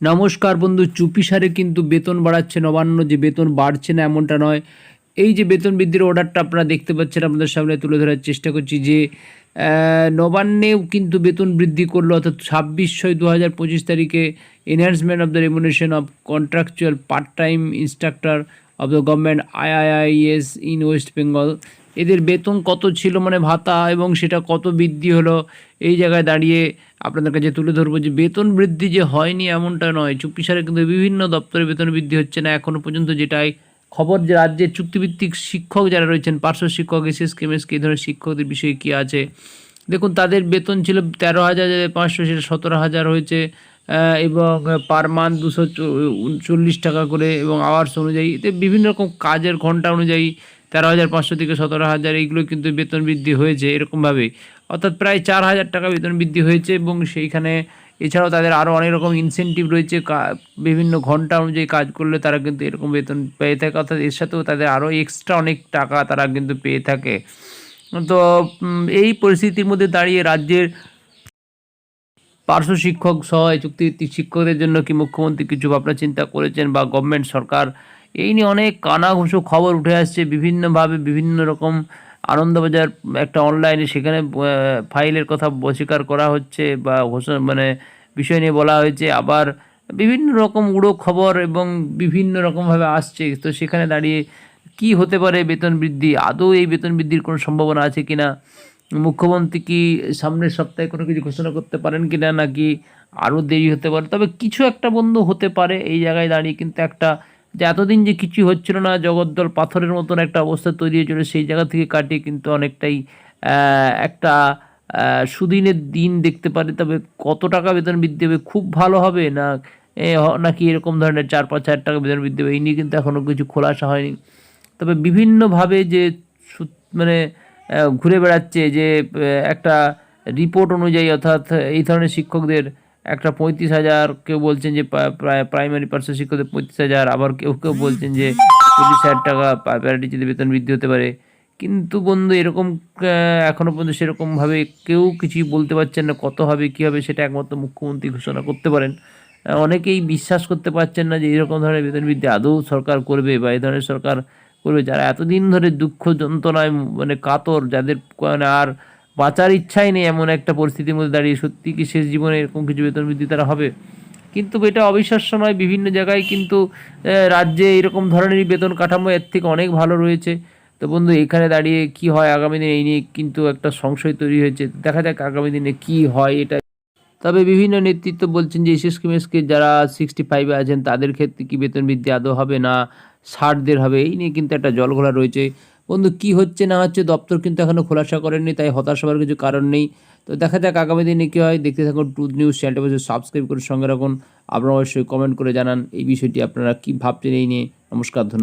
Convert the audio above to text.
নমস্কার বন্ধু, চুপি সারে কিন্তু বেতন বাড়াচ্ছে, নবান্ন যে বেতন বাড়ছে না এমনটা নয়। এই যে বেতন বৃদ্ধির অর্ডারটা আপনারা দেখতে পাচ্ছেন, আপনাদের সামনে তুলে ধরার চেষ্টা করছি যে নবান্নেও কিন্তু বেতন বৃদ্ধি করল, অর্থাৎ ছাব্বিশ ছয় দু হাজার পঁচিশ তারিখে enhancement of the remuneration of contractual part time instructor of the government IIIS in west Bengal এদের বেতন কত ছিল মানে ভাতা এবং সেটা কত বৃদ্ধি হলো? এই জায়গায় দাঁড়িয়ে আপনাদের কাছে তুলে ধরবো যে বেতন বৃদ্ধি যে হয়নি এমনটা নয়। চুপিসারে কিন্তু বিভিন্ন দপ্তরে বেতন বৃদ্ধি হচ্ছে না এখনও পর্যন্ত যেটাই। খবর যে রাজ্যের চুক্তিভিত্তিক শিক্ষক যারা রয়েছেন, পার্শ্ব শিক্ষক এস এস এসএস কেমএসকে এই ধরনের শিক্ষকদের বিষয়ে কী আছে? দেখুন, তাদের বেতন ছিল তেরো হাজার, পাঁচশো, সেটা সতেরো হাজার হয়েছে। এবং পার মান্থ দুশো চল্লিশ টাকা করে এবং আওয়ার্স অনুযায়ী এতে বিভিন্ন রকম কাজের ঘণ্টা অনুযায়ী তেরো হাজার পাঁচশো থেকে সতেরো হাজার এইগুলো কিন্তু বেতন বৃদ্ধি হয়েছে এরকমভাবে। অর্থাৎ প্রায় চার হাজার টাকা বেতন বৃদ্ধি হয়েছে এবং সেইখানে এছাড়াও তাদের আরও অনেক রকম ইনসেন্টিভ রয়েছে বিভিন্ন ঘণ্টা অনুযায়ী কাজ করলে তারা কিন্তু এরকম বেতন পেয়ে থাকে, অর্থাৎ এর সাথেও তাদের আরও এক্সট্রা অনেক টাকা তারা কিন্তু পেয়ে থাকে। তো এই পরিস্থিতির মধ্যে দাঁড়িয়ে রাজ্যের পার্শ্ব শিক্ষক সহ এই চুক্তিভিত্তিক শিক্ষকদের জন্য কি মুখ্যমন্ত্রী কিছু ভাবনা চিন্তা করেছেন বা গভর্নমেন্ট সরকার? এই নিয়ে অনেক কানাঘুষো খবর উঠে আসছে, বিভিন্নভাবে বিভিন্ন রকম আনন্দবাজার একটা অনলাইনে সেখানে ফাইলের কথা অস্বীকার করা হচ্ছে বা ঘোষণা মানে বিষয় নিয়ে বলা হয়েছে। আবার বিভিন্ন রকম উড়ো খবর এবং বিভিন্ন রকমভাবে আসছে। তো সেখানে দাঁড়িয়ে কি হতে পারে বেতন বৃদ্ধি? আদৌ এই বেতন বৃদ্ধির কোনো সম্ভাবনা আছে কিনা? মুখ্যমন্ত্রী কি সামনের সপ্তাহে কোনো কিছু ঘোষণা করতে পারেন কি না নাকি আরও দেরি হতে পারে? তবে কিছু একটা বন্ধু হতে পারে এই জায়গায় দাঁড়িয়ে, কিন্তু একটা যে এতদিন যে কিছু হচ্ছিল না, জগদ্দল পাথরের মতন একটা অবস্থা তৈরি হয়েছিল সেই জায়গা থেকে কাটিয়ে কিন্তু অনেকটাই একটা সুদিনের দিন দেখতে পারে। তবে কত টাকা বেতন বৃদ্ধি হবে, খুব ভালো হবে না নাকি এরকম ধরনের চার, পাঁচ হাজার টাকা বেতন বৃদ্ধি হবে? এই নিয়ে কিন্তু এখনও কিছু খোলাসা হয়নি। তবে বিভিন্নভাবে যে মানে ঘুরে বেড়াচ্ছে যে একটা রিপোর্ট অনুযায়ী অর্থাৎ এই ধরনের শিক্ষকদের একটা পঁয়ত্রিশ হাজার, কেউ বলছেন যে প্রায় প্রাইমারি পার্শ্ব শিক্ষকদের পঁয়ত্রিশ হাজার, আবার কেউ কেউ বলছেন যে চল্লিশ হাজার টাকা প্যারাটিচিতে বেতন বৃদ্ধি হতে পারে। কিন্তু বন্ধু, এরকম এখনও পর্যন্ত সেরকমভাবে কেউ কিছুই বলতে পারছেন না, কত হবে, কী হবে, সেটা একমাত্র মুখ্যমন্ত্রী ঘোষণা করতে পারেন। অনেকেই বিশ্বাস করতে পারছেন না যে এরকম ধরনের বেতন বৃদ্ধি আদৌ সরকার করবে বা এই ধরনের সরকার করবে যারা এতদিন ধরে দুঃখ যন্ত্রণায় মানে কাতর, যাদের মানে আর বাঁচার ইচ্ছাই নেই এমন একটা পরিস্থিতির মধ্যে দাঁড়িয়ে, সত্যি কি শেষ জীবনে এরকম কিছু বেতন বৃদ্ধি তারা হবে? কিন্তু এটা অবিশ্বাস্য নয়, বিভিন্ন জায়গায় কিন্তু রাজ্যে এরকম ধরনেরই বেতন কাঠামো এর থেকে অনেক ভালো রয়েছে। তো বন্ধু, এখানে দাঁড়িয়ে কি হয় আগামী দিনে এই নিয়ে কিন্তু একটা সংশয় তৈরি হয়েছে। দেখা যাক আগামী দিনে কি হয় এটা। তবে বিভিন্ন নেতৃত্ব বলছেন যে এসএস কেমএসকে যারা সিক্সটি ফাইভে আছেন, তাদের ক্ষেত্রে কি বেতন বৃদ্ধি আদৌ হবে না? ষাটদের হবে। এই নিয়ে কিন্তু একটা জলঘোলা রয়েছে। বন্ধু, কি হচ্ছে না হচ্ছে দপ্তর কিন্তু এখনও খোলাসা করেননি, তাই হতাশ হওয়ার কিছু কারণ নেই। তো দেখা যাক আগামী দিনে কী হয়। দেখতে থাকুন ট্রুথ নিউজ চ্যানেলটা বসে সাবস্ক্রাইব করে সঙ্গে রাখুন। আপনারা অবশ্যই কমেন্ট করে জানান এই বিষয়টি আপনারা কী ভাবছেন এই নিয়ে। নমস্কার, ধন্যবাদ।